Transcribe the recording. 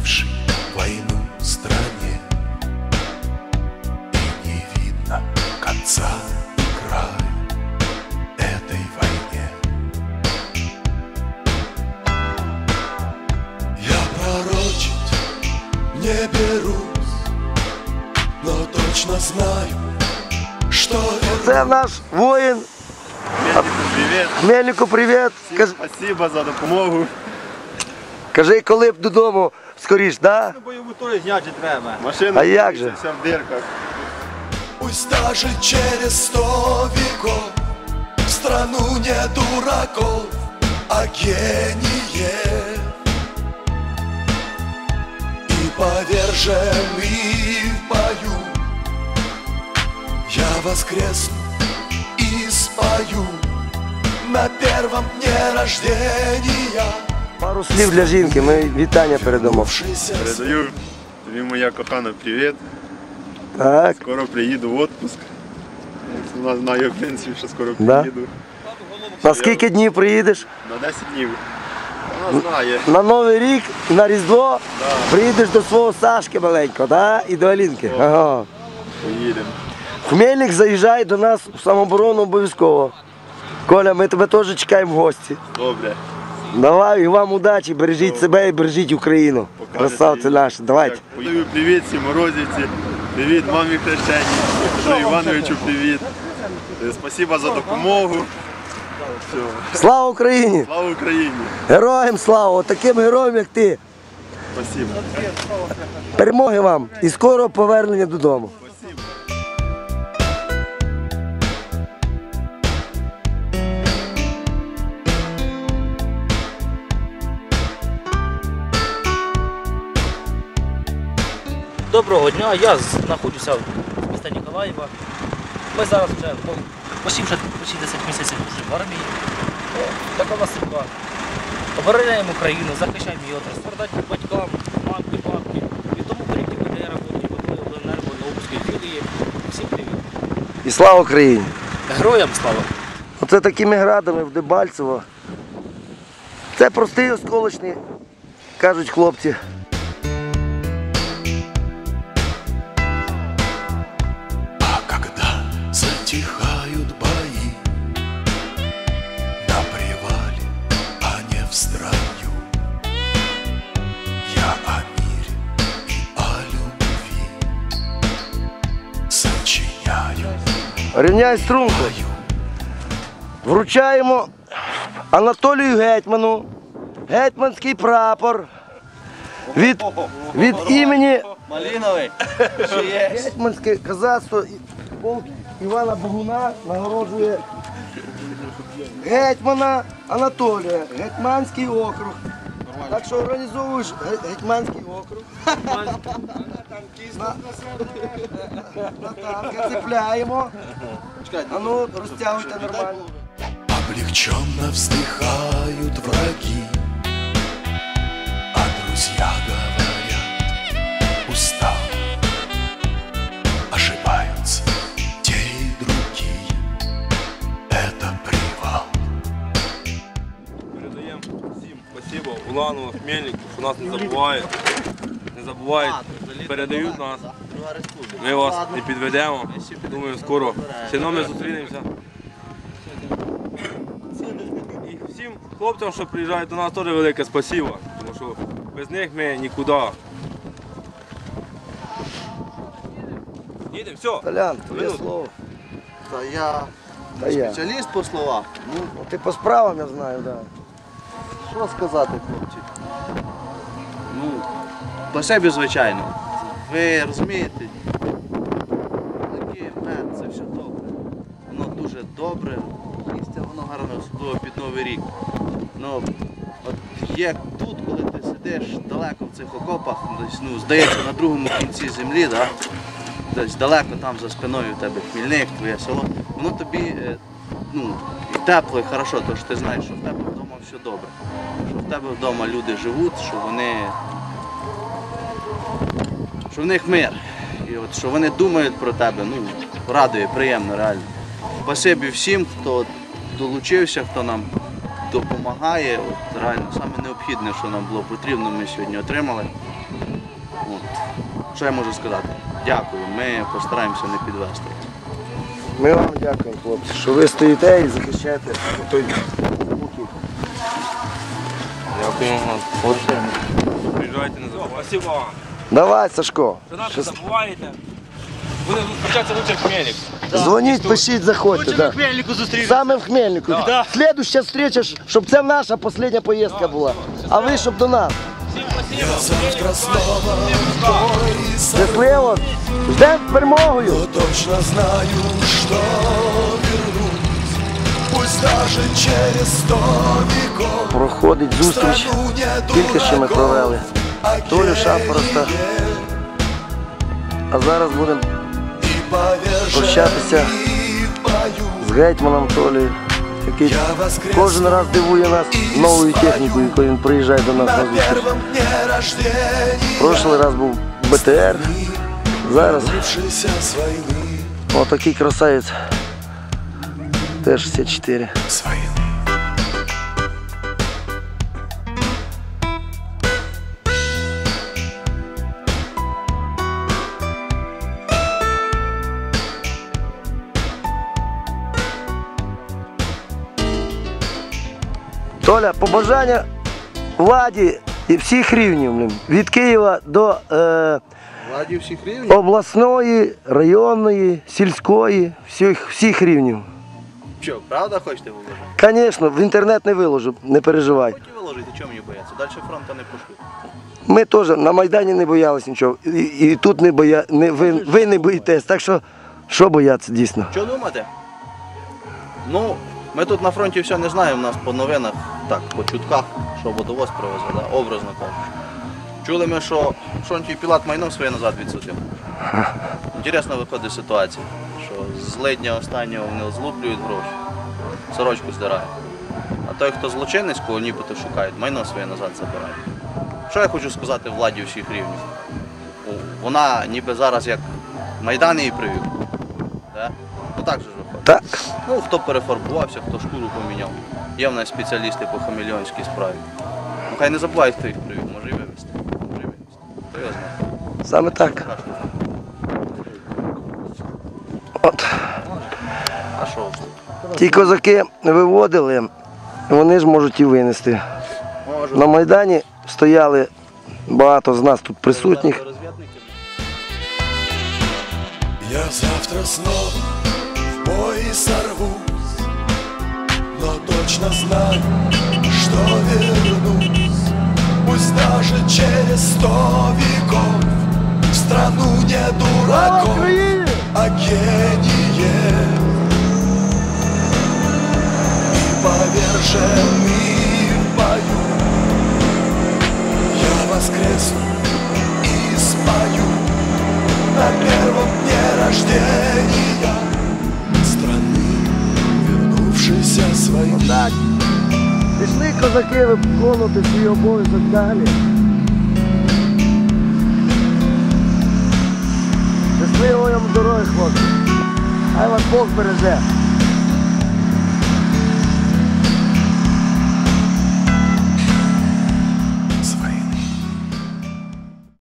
объявивший войну стране. И не видно конца и края этой войне. Я пророчить не берусь, но точно знаю, что это Це наш воїн. Привіт, Мельнику, привіт. Кажи, спасибо за допомогу. Кажи, коли б додому скоріш, да? Бойову теж зняти треба. Машина А як же? вся в дирках. Пусть даже через сто веков В страну не дураков, а гениев И поверженный в бою Я воскресну и спою На первом дне рождения Пару слів для жінки, ми вітання передамо. Передаю тобі моя кохана привіт. Так. Скоро приїду в отпуск. Вона знає, в принципі, що скоро Да? приїду. На скільки днів приїдеш? На 10 днів. Вона знає. На Новий рік, на Різдво Да. приїдеш до свого Сашки маленького, да? і до Алінки. Ага. Поїдемо. Хмельник заїжджай до нас в самооборону обов'язково. Коля, ми тебе теж чекаємо в гості. Добре. Давай і вам удачі, бережіть себе і бережіть Україну. Красавці наші, давайте. як привіт всім морозівці. Привіт мамі хрещеній. Петру Івановичу привіт. Е, Спасибо за допомогу. Все. Слава Україні! Слава Україні! Героям слава! От Таким героям, як ти. Спасибо. Перемоги вам і скорого повернення додому. Доброго дня, я знаходжуся в міста Ніколаєва. Ми зараз вже по- почти вже почти 10 місяців вже в армії. Така нас судьба. Обороняємо Україну, захищаємо її від розпродати батькам, мамки, папки. І тому колектив де я працюю, в Обленерго, на Обузькій філії. Всім привіт. І слава Україні! Героям слава! Оце такими градами в Дебальцево. Це простий осколочний, кажуть хлопці. Рівняй струнку. Вручаємо Анатолію Гетьману. Гетьманський прапор. Від, від імені Маліновий. Гетьманське казацтво полк Івана Богуна нагороджує гетьмана Анатолія, Гетьманський округ. Так що організовуєш Гетьманський округ. На, на танка цепляємо. А ну розтягуйте нормально. Облегченно вздыхают враги А друзья говорят Устал Ошибаются те и другие Это привал Передаємо всім спасибо Улану, Хмельнику, що нас не забувають. Не забувають, Передають нас. Ми вас не підведемо. Думаю, скоро все одно ми зустрінемося. І всім хлопцям, що приїжджають до нас, теж велике спасибо. Тому що без них ми нікуди. Їдемо, все. Толян, твоє Минуту. слово. Та я Та я. спеціаліст по словах. Ну, Ну, ти по справам я знаю, так. Да. що сказати, хлопці? Ну, спасибі, звичайно. Ви розумієте, такий мед, це все добре. Воно дуже добре. Їсти воно гарно, особливо під Новий рік. Ну, от як тут, коли ти сидиш далеко в цих окопах, десь, ну, здається, на другому кінці землі, да? десь далеко там за спиною у тебе хмільник, твоє село, воно тобі е, ну, і тепло, і хорошо, тому що ти знаєш, що в тебе вдома все добре. Що в тебе вдома люди живуть, що вони. Що в них мир. І от що вони думають про тебе, ну, радує, приємно, реально. Спасибі всім, хто долучився, хто нам допомагає. От, реально, саме необхідне, що нам було потрібно, ми сьогодні отримали. От. Що я можу сказати? Дякую, ми постараємося не підвести. Ми вам дякуємо, хлопці, що ви стоїте і захищаєте той. Дякую вам. Приїжджайте, не забувайте. Давай, Сашко. Що забуваєте. Будемо зустрічатися лучше в Хмельник. Дзвоніть, пишіть, заходьте. Да. Хмельнику зустріли. Саме в Хмельнику. Следующая встреча, ж- щоб це наша остання поїздка була. А ви щоб до нас. Щасливо. Ждемо з перемогою. Но точно знаю, что Пусть даже через сто веков Проходить зустріч. Тільки що ми провели. Толю Шафороста. А зараз будем прощаться, з гетьманом Толею, який кожен раз дивує нас новую технику, коли він приїжджає до нас на зустріч. Прошлый раз был БТР. Зараз вот отакий красавец Т64. Толя, побажання владі і всіх рівнів від Києва до е, Владі всіх рівнів. обласної, районної, сільської, всіх, всіх рівнів. Що, правда хочете виложити? Звісно, в інтернет не виложу, не переживай. Хоті виложити, чому мені бояться? Далі фронту не пошлють. Ми теж на Майдані не боялись нічого. І, і тут не боя... не, ви, ви не боїтесь. Так що, що бояться дійсно? Що думаєте? Ну, ми тут на фронті все не знаємо, у нас по новинах, так, по чутках, що водовоз привезли, да, образно кажучи. Чули ми, що фронті пілат майно своє назад відсутив. Інтересно виходить ситуація, що з ледня останнього вони злуплюють гроші, сорочку здирають. А той, хто злочинець, кого нібито шукають, майно своє назад забирають. Що я хочу сказати владі всіх рівнів? Вона ніби зараз як Майдан її привів. Да? Ну так же. Так. Ну, хто перефарбувався, хто шкуру поміняв. Є в нас спеціалісти по хамільйонській справі. Ну хай не забувай, хто їх привів, може і вивезти. Може і вивезти. Хто його знає. Саме так. От. А що ж? Ті козаки виводили, вони ж можуть і винести. Може. На Майдані стояли багато з нас тут присутніх. Розвідники. Я завтра снова точно знаю, что вернусь. Пусть даже через сто веков В страну не дураков, а гение И поверженный в бою Я воскресну и спою на первом дне рождения вернувшейся своїм. Так. Пішли козаки виконувати свій обов'язок далі. Щасливої вам дороги, хлопці. Хай вас Бог береже.